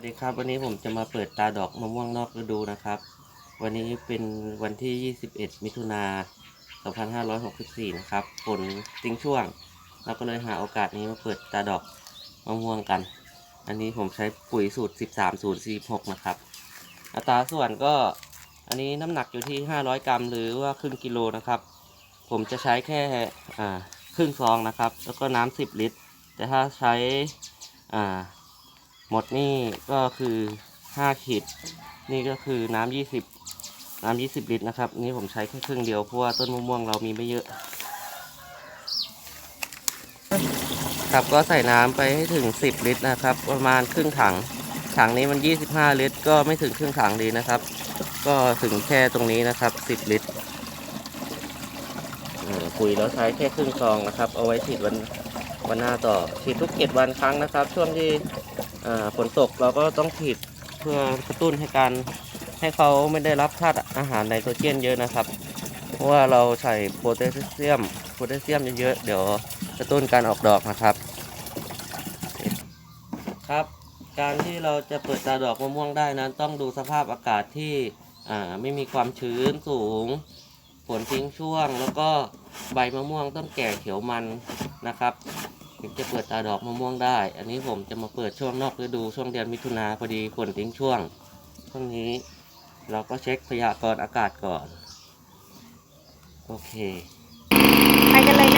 วัสดีครับ วันนี้ผมจะมาเปิดตาดอกมะม่วงนอกฤดูนะครับ วันนี้เป็นวันที่ 21 มิถุนา2564 นะครับฝนทิ้งช่วง เราก็เลยหาโอกาสนี้มาเปิดตาดอกมะม่วงกัน อันนี้ผมใช้ปุ๋ยสูตร 13046 นะครับ อัตราส่วนก็อันนี้น้ำหนักอยู่ที่ 500 กรัม หรือว่าครึ่งกิโลนะครับ ผมจะใช้แค่ครึ่งซองนะครับ แล้วก็น้ำ10 ลิตร แต่ถ้าใช้อ่า หมดนี่ก็คือห้าขีด นี่ก็คือน้ำยี่สิบน้ำยี่สิบลิตรนะครับ นี่ผมใช้แค่ครึ่งเดียวเพราะว่าต้นมะม่วงเรามีไม่เยอะ ครับก็ใส่น้ำไปให้ถึงสิบลิตรนะครับ ประมาณครึ่งถัง ถังนี้มันยี่สิบห้าลิตร ก็ไม่ถึงครึ่งถังดีนะครับ ก็ถึงแค่ตรงนี้นะครับสิบลิตรปุ๋ยเราใช้แค่ครึ่งซองนะครับ เอาไว้ฉีดวันวันหน้าต่อฉีดทุกเจ็ดวันครั้งนะครับ ช่วงที่ ฝนตกเราก็ต้องฉีดเพื่อกระตุ้นให้การให้เขาไม่ได้รับธาตุอาหารไนโตรเจนเยอะนะครับ เพราะว่าเราใส่โพแทสเซียมโพแทสเซียมเยอะๆเดี๋ยวกระตุ้นการออกดอกนะครับ ครับ การที่เราจะเปิดตาดอกมะม่วงได้นั้น ต้องดูสภาพอากาศที่ไม่มีความชื้นสูงฝนทิ้งช่วง แล้วก็ใบมะม่วงต้นแก่เขียวมันนะครับ ถึงจะเปิดตาดอกมะม่วงได้ อันนี้ผมจะมาเปิดช่วงนอกฤดูช่วงเดือนมิถุนาพอดีฝนทิ้งช่วง ช่วงนี้เราก็เช็คพยากรณ์อากาศก่อน โอเค ไปกันเลยนะ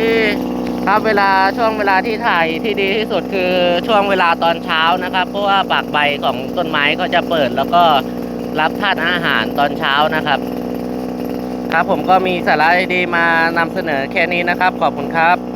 ที่ครับเวลาช่วงเวลาที่ถ่ายที่ดีที่สุดคือช่วงเวลาตอนเช้านะครับ เพราะว่าปากใบของต้นไม้ก็จะเปิดแล้วก็รับธาตุอาหารตอนเช้านะครับ ครับผมก็มีสาระดีๆมานำเสนอแค่นี้นะครับ ขอบคุณครับ